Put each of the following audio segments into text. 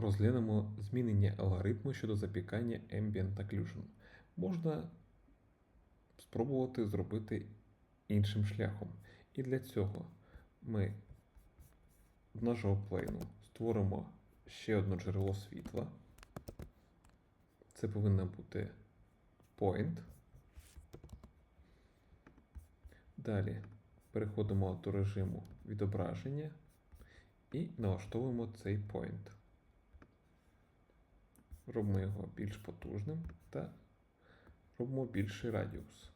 розглянемо змінення алгоритму щодо запікання Ambient Occlusion. Можна спробувати зробити іншим шляхом. І для цього ми в нашого плейну створимо ще одне джерело світла. Це повинна бути point. Далі переходимо до режиму відображення і налаштовуємо цей point. Робимо його більш потужним та робимо більший радіус.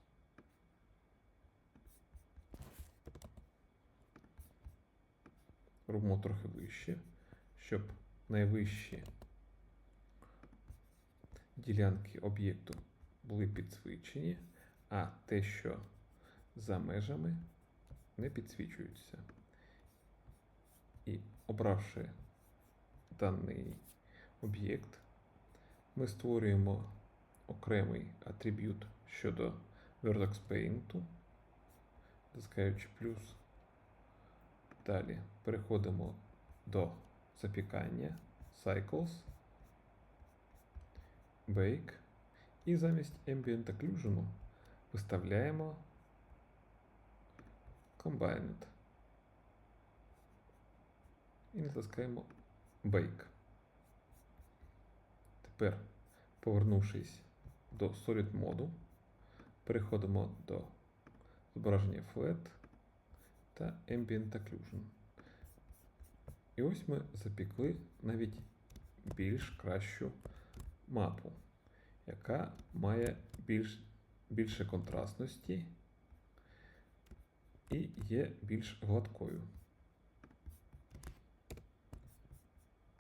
Робимо трохи вище, щоб найвищі ділянки об'єкту були підсвічені, а те, що за межами, не підсвічуються. І обравши даний об'єкт, ми створюємо окремий атриб'ют щодо Vertex Paint, натискаючи плюс. Далі переходимо до запікання Cycles, Bake і замість Ambient Occlusion виставляємо Combined. І натискаємо Bake. Тепер, повернувшись до Solid моду, переходимо до зображення Flat та Ambient Occlusion. І ось ми запікли навіть більш кращу мапу, яка має більш, більше контрастності і є більш гладкою.